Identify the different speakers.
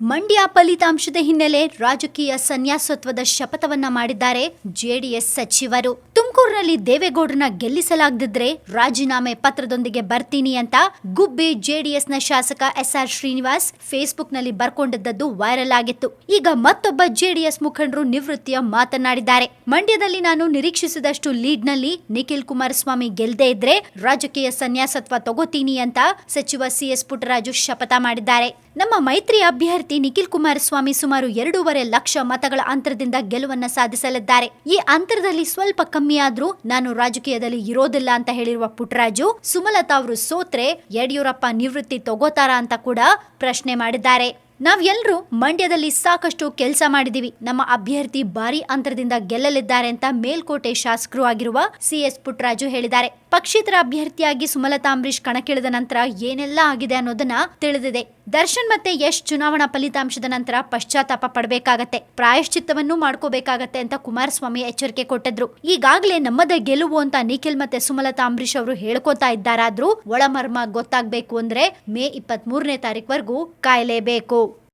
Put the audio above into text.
Speaker 1: ಮಂಡ್ಯ ಫಲಿತಾಂಶದ ಹಿನ್ನೆಲೆ ರಾಜಕೀಯ ಸನ್ಯಾಸತ್ವದ ಶಪಥವನ್ನ ಮಾಡಿದ್ದಾರೆ ಜೆಡಿಎಸ್ ಸಚಿವರು. ತುಮಕೂರಿನಲ್ಲಿ ದೇವೇಗೌಡರನ್ನ ಗೆಲ್ಲಿಸಲಾಗದಿದ್ರೆ ರಾಜೀನಾಮೆ ಪತ್ರದೊಂದಿಗೆ ಬರ್ತೀನಿ ಅಂತ ಗುಬ್ಬಿ ಜೆಡಿಎಸ್ನ ಶಾಸಕ ಎಸ್ಆರ್ ಶ್ರೀನಿವಾಸ್ ಫೇಸ್ಬುಕ್ನಲ್ಲಿ ಬರ್ಕೊಂಡಿದ್ದದ್ದು ವೈರಲ್ ಆಗಿತ್ತು. ಈಗ ಮತ್ತೊಬ್ಬ ಜೆಡಿಎಸ್ ಮುಖಂಡರು ನಿವೃತ್ತಿಯ ಮಾತನಾಡಿದ್ದಾರೆ. ಮಂಡ್ಯದಲ್ಲಿ ನಾನು ನಿರೀಕ್ಷಿಸಿದಷ್ಟು ಲೀಡ್ನಲ್ಲಿ ನಿಖಿಲ್ ಕುಮಾರಸ್ವಾಮಿ ಗೆಲ್ದೇ ಇದ್ರೆ ರಾಜಕೀಯ ಸನ್ಯಾಸತ್ವ ತಗೋತೀನಿ ಅಂತ ಸಚಿವ ಸಿಎಸ್ ಪುಟ್ಟರಾಜು ಶಪಥ ಮಾಡಿದ್ದಾರೆ. ನಮ್ಮ ಮೈತ್ರಿ ಅಭ್ಯರ್ಥಿ ನಿಖಿಲ್ ಕುಮಾರಸ್ವಾಮಿ ಸುಮಾರು ಎರಡೂವರೆ ಲಕ್ಷ ಮತಗಳ ಅಂತರದಿಂದ ಗೆಲುವನ್ನ ಸಾಧಿಸಲಿದ್ದಾರೆ. ಈ ಅಂತರದಲ್ಲಿ ಸ್ವಲ್ಪ ಕಮ್ಮಿ ಆದ್ರೂ ನಾನು ರಾಜಕೀಯದಲ್ಲಿ ಇರೋದಿಲ್ಲ ಅಂತ ಹೇಳಿರುವ ಪುಟ್ಟರಾಜು ಸುಮಲತಾ ಅವರು ಸೋತ್ರೆ ಯಡಿಯೂರಪ್ಪ ನಿವೃತ್ತಿ ತಗೋತಾರಾ ಅಂತ ಕೂಡ ಪ್ರಶ್ನೆ ಮಾಡಿದ್ದಾರೆ. ನಾವೆಲ್ಲರೂ ಮಂಡ್ಯದಲ್ಲಿ ಸಾಕಷ್ಟು ಕೆಲಸ ಮಾಡಿದೀವಿ. ನಮ್ಮ ಅಭ್ಯರ್ಥಿ ಭಾರಿ ಅಂತರದಿಂದ ಗೆಲ್ಲಲಿದ್ದಾರೆ ಅಂತ ಮೇಲ್ಕೋಟೆ ಶಾಸಕರು ಆಗಿರುವ ಸಿಎಸ್ ಪುಟ್ಟರಾಜು ಹೇಳಿದ್ದಾರೆ. ಪಕ್ಷೇತರ ಅಭ್ಯರ್ಥಿಯಾಗಿ ಸುಮಲತಾ ಅಂಬರೀಶ್ ಕಣಕ್ಕಿಳಿದ ನಂತರ ಏನೆಲ್ಲ ಆಗಿದೆ ಅನ್ನೋದನ್ನ ತಿಳಿದಿದೆ. ದರ್ಶನ್ ಮತ್ತೆ ಯಶ್ ಚುನಾವಣಾ ಫಲಿತಾಂಶದ ನಂತರ ಪಶ್ಚಾತ್ತಾಪ ಪಡಬೇಕಾಗತ್ತೆ. ಪ್ರಾಯಶ್ಚಿತ್ತವನ್ನು ಮಾಡ್ಕೋಬೇಕಾಗತ್ತೆ ಅಂತ ಕುಮಾರಸ್ವಾಮಿ ಎಚ್ಚರಿಕೆ ಕೊಟ್ಟಿದ್ರು. ಈಗಾಗಲೇ ನಮ್ಮದೇ ಗೆಲುವು ಅಂತ ನಿಖಿಲ್ ಮತ್ತೆ ಸುಮಲತಾ ಅಂಬರೀಶ್ ಅವರು ಹೇಳ್ಕೊತಾ ಇದ್ದಾರಾದ್ರೂ ಒಳಮರ್ಮ ಗೊತ್ತಾಗಬೇಕು ಅಂದ್ರೆ ಮೇ ಇಪ್ಪತ್ತ್ ಮೂರನೇ ತಾರೀಕ್ವರೆಗೂ ಕಾಯಲೇಬೇಕು.